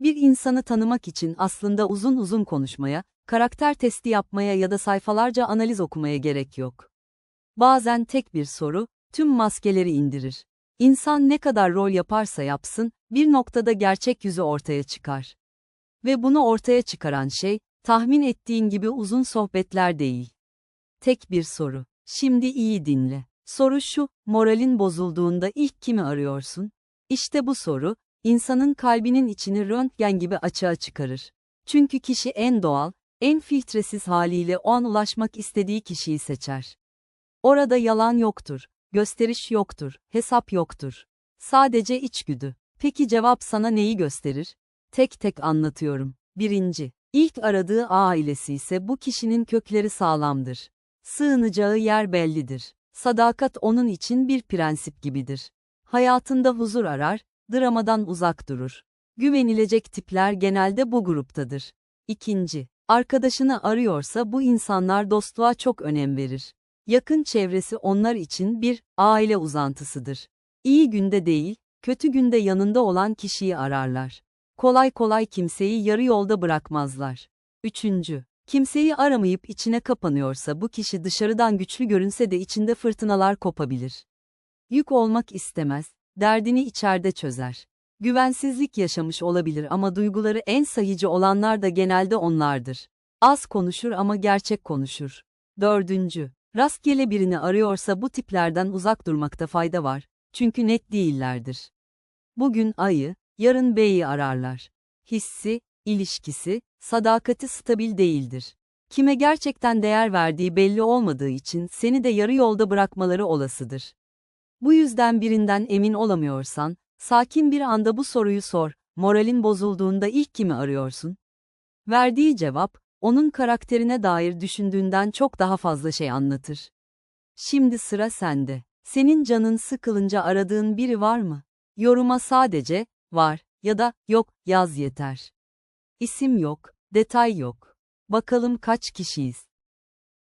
Bir insanı tanımak için aslında uzun uzun konuşmaya, karakter testi yapmaya ya da sayfalarca analiz okumaya gerek yok. Bazen tek bir soru, tüm maskeleri indirir. İnsan ne kadar rol yaparsa yapsın, bir noktada gerçek yüzü ortaya çıkar. Ve bunu ortaya çıkaran şey, tahmin ettiğin gibi uzun sohbetler değil. Tek bir soru. Şimdi iyi dinle. Soru şu, moralin bozulduğunda ilk kimi arıyorsun? İşte bu soru, insanın kalbinin içini röntgen gibi açığa çıkarır. Çünkü kişi en doğal, en filtresiz haliyle o an ulaşmak istediği kişiyi seçer. Orada yalan yoktur, gösteriş yoktur, hesap yoktur. Sadece içgüdü. Peki cevap sana neyi gösterir? Tek tek anlatıyorum. Birinci, ilk aradığı ailesi ise bu kişinin kökleri sağlamdır. Sığınacağı yer bellidir. Sadakat onun için bir prensip gibidir. Hayatında huzur arar, dramadan uzak durur. Güvenilecek tipler genelde bu gruptadır. İkinci, arkadaşını arıyorsa bu insanlar dostluğa çok önem verir. Yakın çevresi onlar için bir aile uzantısıdır. İyi günde değil, kötü günde yanında olan kişiyi ararlar. Kolay kolay kimseyi yarı yolda bırakmazlar. Üçüncü, kimseyi aramayıp içine kapanıyorsa bu kişi dışarıdan güçlü görünse de içinde fırtınalar kopabilir. Yük olmak istemez, derdini içeride çözer. Güvensizlik yaşamış olabilir ama duyguları en sahici olanlar da genelde onlardır. Az konuşur ama gerçek konuşur. Dördüncü, rastgele birini arıyorsa bu tiplerden uzak durmakta fayda var, çünkü net değillerdir. Bugün ayı, yarın beyi ararlar. Hissi, ilişkisi, sadakati stabil değildir. Kime gerçekten değer verdiği belli olmadığı için seni de yarı yolda bırakmaları olasıdır. Bu yüzden birinden emin olamıyorsan, sakin bir anda bu soruyu sor, moralin bozulduğunda ilk kimi arıyorsun? Verdiği cevap, onun karakterine dair düşündüğünden çok daha fazla şey anlatır. Şimdi sıra sende. Senin canın sıkılınca aradığın biri var mı? Yoruma sadece, var ya da yok yaz yeter. İsim yok, detay yok. Bakalım kaç kişiyiz?